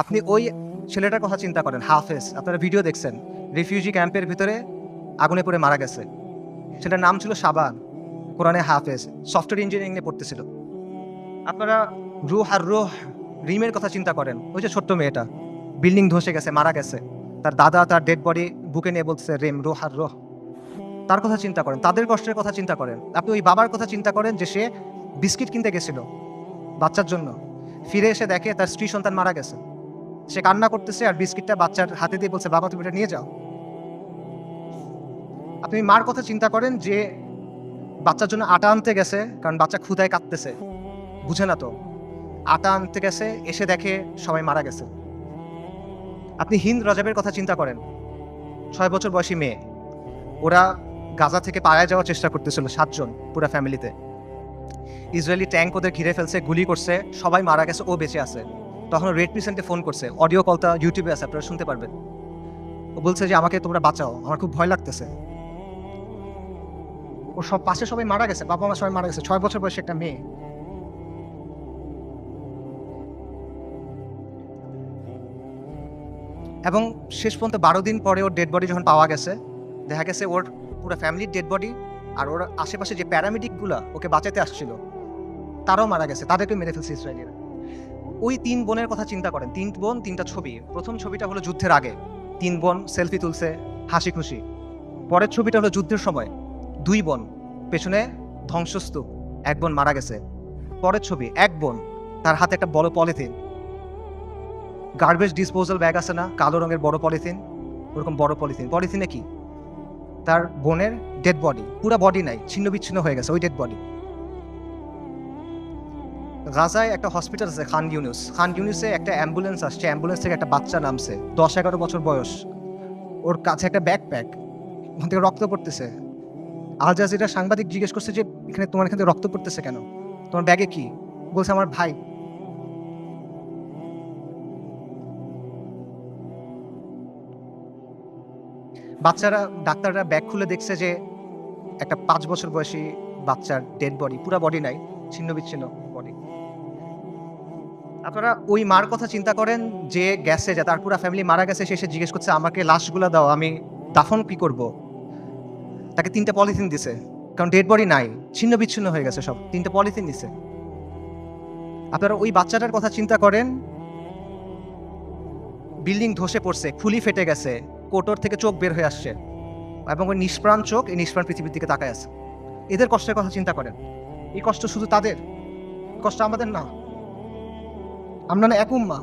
আপনি ওই ছেলেটার কথা চিন্তা করেন। হাফেজ, আপনারা ভিডিও দেখছেন। রিফিউজি ক্যাম্পের ভিতরে আগুনে পড়ে মারা গেছে। সেটার নাম ছিল সাবান, কোরআনে হাফেজ সফটওয়্যার ইঞ্জিনিয়ারিং নিয়ে পড়তেছিল। আপনারা রুহ আর রুহ, রিমের কথা চিন্তা করেন। ওই যে ছোট্ট মেয়েটা বিল্ডিং ধসে গেছে, মারা গেছে। তার দাদা, তার ডেড বডি বুকে নিয়ে বলছে, রেম, রোহ আর রোহ। তার কথা চিন্তা করেন, তাদের কষ্টের কথা চিন্তা করেন। আপনি ওই বাবার কথা চিন্তা করেন যে সে বিস্কিট কিনতে গেছিল বাচ্চার জন্য। ফিরে এসে দেখে তার স্ত্রী সন্তান মারা গেছে। সে কান্না করতেছে আর বিস্কিটটা বাচ্চার হাতে দিয়ে বলছে, বাবা, তুমি এটা নিয়ে যাও। আপনি মার কথা চিন্তা করেন যে বাচ্চার জন্য আটা আনতে গেছে, কারণ বাচ্চা ক্ষুদায় কাঁদতেছে। বুঝে না তো? আটা আনতে গেছে, এসে দেখে সবাই মারা গেছে। আপনি হিন্দ রজাবের কথা চিন্তা করেন। ছয় বছর বয়সী মেয়ে। ওরা গাজা থেকে পাড়ায় যাওয়ার চেষ্টা করতেছিল সাতজন পুরো ফ্যামিলিতে। ইসরায়েলি ট্যাঙ্ক ওদের ঘিরে ফেলছে, গুলি করছে, সবাই মারা গেছে, ও বেঁচে আছে। তখন রেড পিসেন্টে ফোন করছে। অডিও কলটা ইউটিউবে আছে, আপনারা শুনতে পারবেন। ও বলছে যে, আমাকে তোমরা বাঁচাও, আমার খুব ভয় লাগতেছে। ও সব পাশে সবাই মারা গেছে, বাবা মা সবাই মারা গেছে, ছয় বছর বয়সে একটা মেয়ে। এবং শেষ পর্যন্ত বারো দিন পরে ওর ডেড বডি যখন পাওয়া গেছে, দেখা গেছে ওর পুরো ফ্যামিলির ডেড বডি আর ওর আশেপাশে যে প্যারামেডিকগুলো ওকে বাঁচাতে আসছিল, তারাও মারা গেছে তাদেরকে মেরে ফেলছে ইসরায়েলিরা। ওই তিন বোনের কথা চিন্তা করেন। তিন বোন, তিনটা ছবি। প্রথম ছবিটা হলো যুদ্ধের আগে। তিন বোন সেলফি তুলছে, হাসি খুশি। পরের ছবিটা হলো যুদ্ধের সময়। দুই বোন, পেছনে ধ্বংসস্তূপ। এক বোন মারা গেছে। পরের ছবি, এক বোন, তার হাতে একটা বড় পলিথিন। গার্বেজ ডিসপোজাল ব্যাগ আছে না? কালো রঙের বড় পলিথিন? ওরকম বড় পলিথিন। পলিথিনে কি? তার বোনের ডেড বডি। পুরো বডি নাই ছিন্ন বিচ্ছিন্ন হয়ে গেছে ওই ডেড বডি। গাজায় একটা হসপিটাল আছে, খান ইউনুস। খান ইউনুসে একটা অ্যাম্বুলেন্স আসছে অ্যাম্বুলেন্স থেকে একটা বাচ্চা নামছে, দশ এগারো বছর বয়স। ওর কাছে একটা ব্যাকপ্যাক ওখান থেকে রক্ত পড়তেছে। আল জাজিরা সাংবাদিক জিজ্ঞেস করছে যে, এখানে তোমার এখান থেকে রক্ত পড়তেছে কেন? তোমার ব্যাগে কি? বলছে, আমার ভাই। বাচ্চারা, ডাক্তাররা ব্যাগ খুলে দেখছে যে, একটা পাঁচ বছর বয়সী বাচ্চার ডেড বডি পুরা বডি নাই ছিন্ন বিচ্ছিন্ন আপনারা ওই মার কথা চিন্তা করেন যে গেছে, যে তার পুরো ফ্যামিলি মারা গেছে, সে জিজ্ঞেস করছে, আমাকে লাশগুলো দাও, আমি দাফন কি করব? তাকে তিনটা পলিথিন দিছে, কারণ ডেড বডি নাই, ছিন্ন বিচ্ছিন্ন হয়ে গেছে সব, তিনটা পলিথিন দিছে আপনারা ওই বাচ্চাটার কথা চিন্তা করেন, বিল্ডিং ধসে পড়ছে, খুলি ফেটে গেছে, কোটর থেকে চোখ বের হয়ে আসছে, এবং ওই নিষ্প্রাণ চোখ এই নিষ্প্রাণ পৃথিবীর দিকে তাকায় আছে। এদের কষ্টের কথা চিন্তা করেন। এই কষ্ট শুধু তাদের, কষ্ট আমাদের না। না এক উম্মা।